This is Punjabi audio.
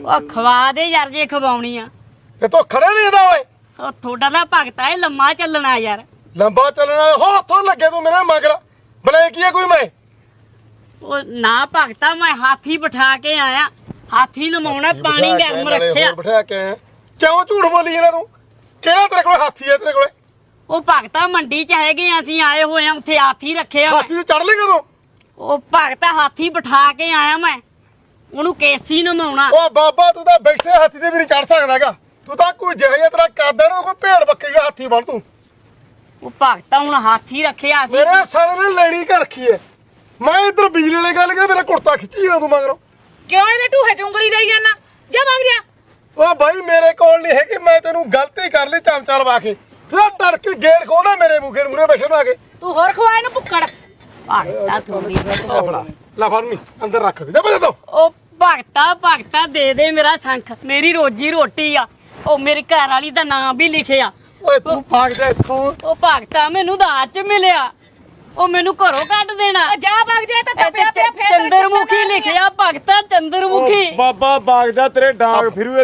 ਉਹ ਖਵਾ ਦੇ ਯਾਰ ਜੇ ਖਵਾਉਣੀ ਆ। ਇਹ ਤੋਂ ਖੜੇ ਨਹੀਂ ਇਹਦਾ ਓਏ। ਉਹ ਤੁਹਾਡਾ ਨਾ ਭਗਤਾ ਹੈ ਲੰਮਾ ਚੱਲਣਾ ਯਾਰ। ਲੰਬਾ ਚੱਲਣਾ ਹੋ ਹੱਥੋਂ ਲੱਗੇ ਤੂੰ ਮੇਰੇ ਮਗਰ। ਬਲੇ ਕੀ ਹੈ ਕੋਈ ਮੈਂ। ਉਹ ਨਾ ਭਗਤਾ ਮੈਂ ਹਾਥੀ ਬਿਠਾ ਕੇ ਆਇਆ। ਹਾਥੀ ਨਮਾਉਣਾ ਪਾਣੀ ਗਰਮ ਰੱਖਿਆ। ਬਿਠਾ ਕੇ ਆਇਆ। ਕਿਉਂ ਝੂਠ ਬੋਲੀ ਇਹਨਾਂ ਤੂੰ? ਕਿਹੜਾ ਤੇਰੇ ਕੋਲ ਹਾਥੀ ਹੈ ਤੇਰੇ ਕੋਲੇ? ਉਹ ਭਗਤਾ ਮੰਡੀ ਚ ਹੈਗੇ ਆ, ਅਸੀਂ ਆਏ ਹੋਏ ਆ ਉੱਥੇ ਹਾਥੀ ਰੱਖਿਆ। ਹਾਥੀ ਤੇ ਚੜ ਲੇਗਾ ਤੂੰ? ਉਹ ਭਗਤਾ ਹਾਥੀ ਬਿਠਾ ਕੇ ਆਇਆ ਮੈਂ। ਉਹਨੂੰ ਕੇਸੀ ਨਮਾਉਣਾ ਓ ਬਾਬਾ ਤੂੰ ਤਾਂ ਬੈਠੇ ਹਾਥੀ ਤੇ ਵੀ ਨਹੀਂ ਚੜ ਸਕਦਾ ਹੈਗਾ। ਤੂੰ ਤਾਂ ਕੋਈ ਜਿਹੇ ਜਿਹਾ ਤੇਰਾ ਕਰਦਾ ਨਾ ਕੋਈ ਭੇੜ ਬੱਕਰੀ ਦਾ ਹਾਥੀ ਬਣ ਤੂੰ। ਉਹ ਭਗਤਾ ਹੁਣ ਹਾਥੀ ਰੱਖਿਆ ਸੀ। ਮੇਰੇ ਸਾਲੇ ਨੇ ਲੈਣੀ ਕਰ ਰੱਖੀ ਹੈ ਮੈਂ ਇੱਧਰ ਬਿਜਲੀ ਵਾਲੇ ਗੱਲ ਕਰ ਮੇਰਾ ਕੁੜਤਾ ਖਿੱਚੀ ਜਾਣਾ ਤੂੰ ਮਗਰੋਂ। ਕਿਉਂ ਇਹਦੇ ਢੂਹੇ ਚ ਉਂਗਲੀ ਦੇਈ ਜਾਂਦਾ? ਜਾ ਮੰਗ ਜਾ। ਓ ਬਾਈ ਮੇਰੇ ਕੋਲ ਨਹੀਂ ਹੈਗੀ ਮੈਂ ਤੈਨੂੰ ਗਲਤੀ ਕਰ ਲਈ ਚਮਚਾ ਲਵਾ ਕੇ। ਤੂੰ ਤੜਕੇ ਗੇਟ ਖੋਲਦਾ ਮੇਰੇ ਮੂੰਹ ਮੂਰੇ ਬੈਠਣ ਆ ਕੇ। ਤੂੰ ਹੋਰ ਖਵਾ ਇਹਨੂੰ ਭੁੱਕੜ। ਭਗਤਾ ਥੋੜੀ ਆ ਫੜਾ ਲੈ ਫੜ ਨੀ ਅੰਦਰ ਰੱਖ ਦੇ। ਜਾ ਬਜਾ ਤੋ। ਉਹ ਭਗਤਾ ਭਗਤਾ ਦੇ ਦੇ ਮੇਰਾ ਸੰਖ। ਮੇਰੀ ਰੋਜੀ ਰੋਟੀ ਆ। ਉਹ ਮੇਰੇ ਘਰ ਵਾਲੀ ਦਾ ਨਾਮ ਵੀ ਲਿਖਿਆ। ਓਏ ਤੂੰ ਭਾਗ ਜਾ ਇੱਥੋਂ। ਉਹ ਭਗਤਾ ਮੈਨੂੰ ਦਾਜ ਚ ਮਿਲਿਆ। ਉਹ ਮੈਨੂੰ ਘਰੋਂ ਕੱਢ ਦੇਣਾ। ਆ ਜਾ ਵਗ ਜਾ ਤਾਂ ਇੱਥੇ ਤਪਿਆ ਪਿਆ ਚ- ਚੰਦਰਮੁਖੀ ਲਿਖਿਆ ਭਗਤਾ ਚੰਦਰਮੁਖੀ। ਬਾਬਾ ਬਾਗ ਜਾ ਤੇਰੇ ਡਾਂਗ ਫਿਰੂ